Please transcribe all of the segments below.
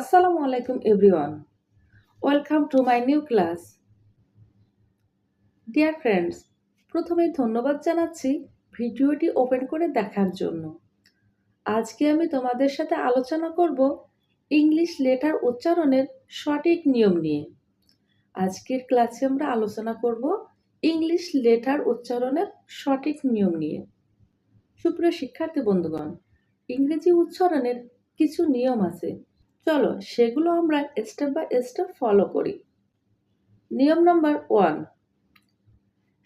Assalamu আলাইকুম everyone. Welcome to my new class. Dear friends, প্রথমে ধন্যবাদ জানাচ্ছি ভিডিওটি ওপেন করে দেখার জন্য। আজকে আমি তোমাদের সাথে আলোচনা করব ইংলিশ লেটার উচ্চারণের সঠিক নিয়ম নিয়ে। আজকের ক্লাসে আমরা আলোচনা করব ইংলিশ লেটার উচ্চারণের সঠিক নিয়ম নিয়ে। সুপ্রিয় শিক্ষার্থী বন্ধুগণ, ইংরেজি উচ্চারণের কিছু নিয়ম আছে। চলো সেগুলো আমরা স্টেপ বাই স্টেপ ফলো করি। নিয়ম নাম্বার ওয়ান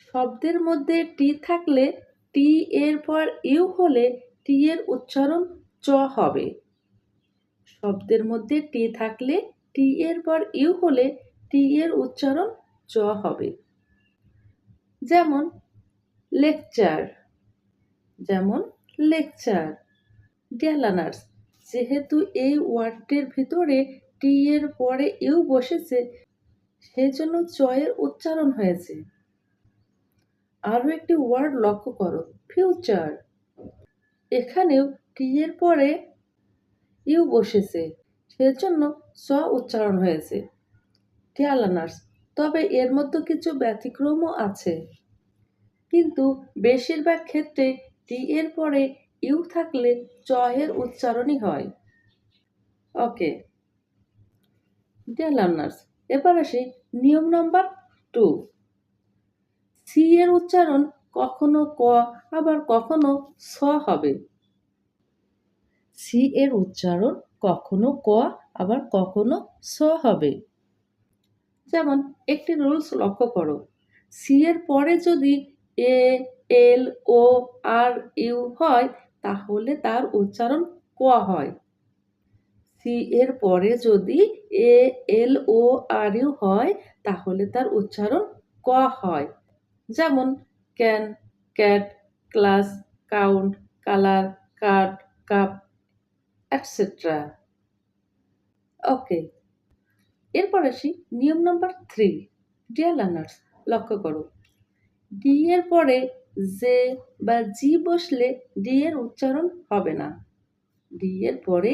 শব্দের মধ্যে টি থাকলে টি এর পর ইউ হলে টি এর উচ্চারণ চ হবে। শব্দের মধ্যে টি থাকলে টি এর পর ইউ হলে টি এর উচ্চারণ চ হবে। যেমন লেকচার যেমন লেকচার ডিয়ার লার্নার্স যেহেতু এই ওয়ার্ডটির ভিতরে টি এর পরে ইউ বসেছে, সেজন্য চয়ের উচ্চারণ হয়েছে। আরও একটি ওয়ার্ড লক্ষ্য করো, ফিউচার। এখানেও টি এর পরে ইউ বসেছে, সেজন্য স উচ্চারণ হয়েছে। ডিয়ার তবে এর মধ্যে কিছু ব্যতিক্রমও আছে। কিন্তু বেশিরভাগ ক্ষেত্রে টি এর পরে ইউ থাকলে এর উচ্চারণই হয়। ওকে। ডিয়ার লার্নার্স, এবার আসি নিয়ম নাম্বার টু। সি এর উচ্চারণ কখনো ক, আবার কখনো স হবে। সি এর উচ্চারণ কখনো ক, আবার কখনো স হবে। যেমন, একটি রুলস লক্ষ্য করো। সি এর পরে যদি এ, এল, ও, আর, ইউ হয় তাহলে তার উচ্চারণ ক হয়। সি এর পরে যদি এ, এল, ও, আর, ইউ হয়, তাহলে তার উচ্চারণ ক হয়। যেমন can, cat, class, count, colour, card, cup etcetera okay, এরপর আসি নিয়ম নাম্বার থ্রি। ডিয়ার লার্নার্স, লক্ষ্য করো। ডি এর পরে জে বা জি বসলে ডি এর উচ্চারণ হবে না। ডি এর পরে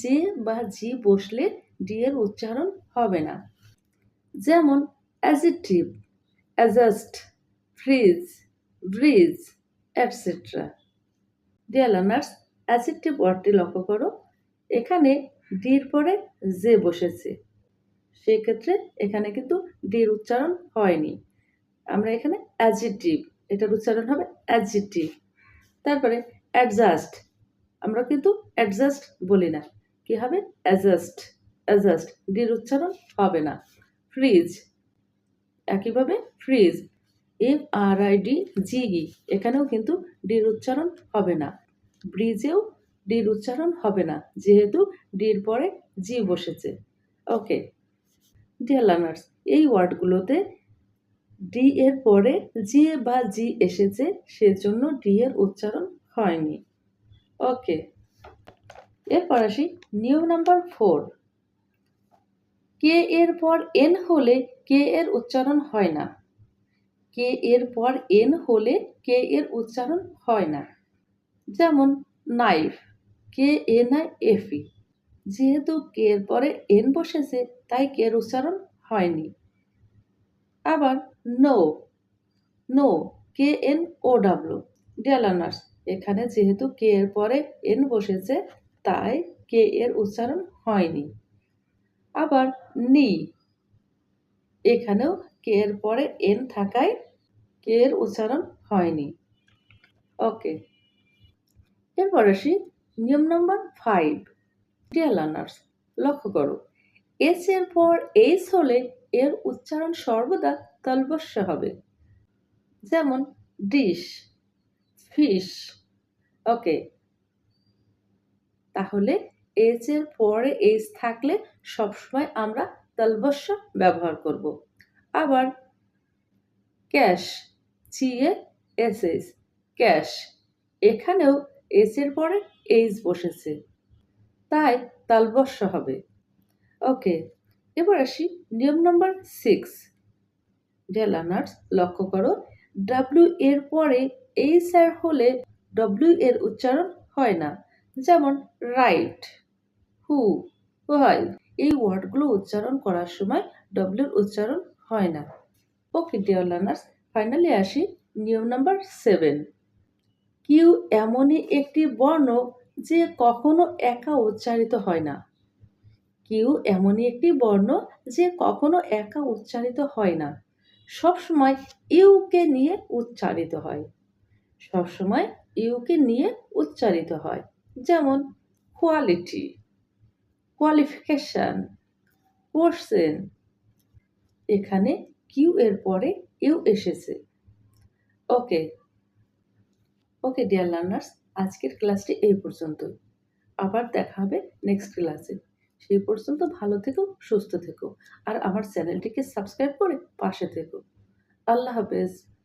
জে বা জি বসলে ডি এর উচ্চারণ হবে না। যেমন adjective adjust fridge bridge etcetera dear learners adjective ওয়ার্ডটি লক্ষ্য করো। এখানে ডির পরে জে বসেছে। সেক্ষেত্রে এখানে কিন্তু ডির উচ্চারণ হয়নি। আমরা এখানে অ্যাজিটিভ এটার উচ্চারণ হবে অ্যাজিটিভ তারপরে অ্যাডজাস্ট আমরা কিন্তু অ্যাডজাস্ট বলি না। কি হবে? অ্যাডজাস্ট অ্যাডজাস্ট ডির উচ্চারণ হবে না। ফ্রিজ একইভাবে fridge F R I D G E এখানেও কিন্তু ডির উচ্চারণ হবে না। ব্রিজেও ডির উচ্চারণ হবে না, যেহেতু ডির পরে জি বসেছে। ওকে ডিয়ার লার্নার্স এই ওয়ার্ডগুলোতে ডি এর পরে জি বা জি এসেছে, সেজন্য ডি এর উচ্চারণ হয়নি। ওকে এরপর আসি নিয়ম নাম্বার ফোর কে এর পর এন হলে কে এর উচ্চারণ হয় না। কে এর পর এন হলে কে এর উচ্চারণ হয় না। যেমন knife K N I F যেহেতু কে এর পরে এন বসেছে, তাই কে এর উচ্চারণ হয়নি। আবার no no, K N O W. Dear learners এখানে যেহেতু কে এর পরে এন বসেছে, তাই কে এর উচ্চারণ হয়নি। আবার নি, এখানেও কে এর পরে এন থাকায় কে এর উচ্চারণ হয়নি। ওকে, এরপর আসি নিয়ম নম্বর ফাইভ। ডিয়ার লার্নার্স, লক্ষ্য করো, এস এর পর এস হলে এর উচ্চারণ সর্বদা তলবস্য হবে। যেমন, ডিশ, ফিশ। ওকে। তাহলে এস এর পরে এস থাকলে সবসময় আমরা তলবস্য ব্যবহার করব। আবার, ক্যাশ, চিয়ে এস এস ক্যাশ। এখানেও এস এর পরে এইচ বসেছে। তাই তালবস্য হবে। ওকে। এবার আসি নিয়ম নম্বর সিক্স ডিয়ার লার্নার্স লক্ষ্য করো ডাব্লিউ এর পরে এইচ আর হলে ডব্লিউ এর উচ্চারণ হয় না। যেমন রাইট হু হয় এই ওয়ার্ডগুলো উচ্চারণ করার সময় ডব্লিউর উচ্চারণ হয় না। ওকে ডিয়ার লার্নার্স ফাইনালি আসি নিয়ম নাম্বার সেভেন কিউ এমনই একটি বর্ণ যে কখনো একা উচ্চারিত হয় না। কিউ এমনই একটি বর্ণ যে কখনো একা উচ্চারিত হয় না। সবসময় ইউকে নিয়ে উচ্চারিত হয়। সবসময় ইউকে নিয়ে উচ্চারিত হয়। যেমন কোয়ালিটি কোয়ালিফিকেশান কোর্সেন এখানে কিউ এর পরে ইউ এসেছে। ওকে ওকে ডিয়ার লার্নার্স আজকের ক্লাসটি এই পর্যন্ত আবার দেখা হবে নেক্সট ক্লাসে সেই পর্যন্ত ভালো থেকো, সুস্থ থেকো। আর আমার চ্যানেলটিকে সাবস্ক্রাইব করে পাশে থেকো। আল্লাহ হাফেজ।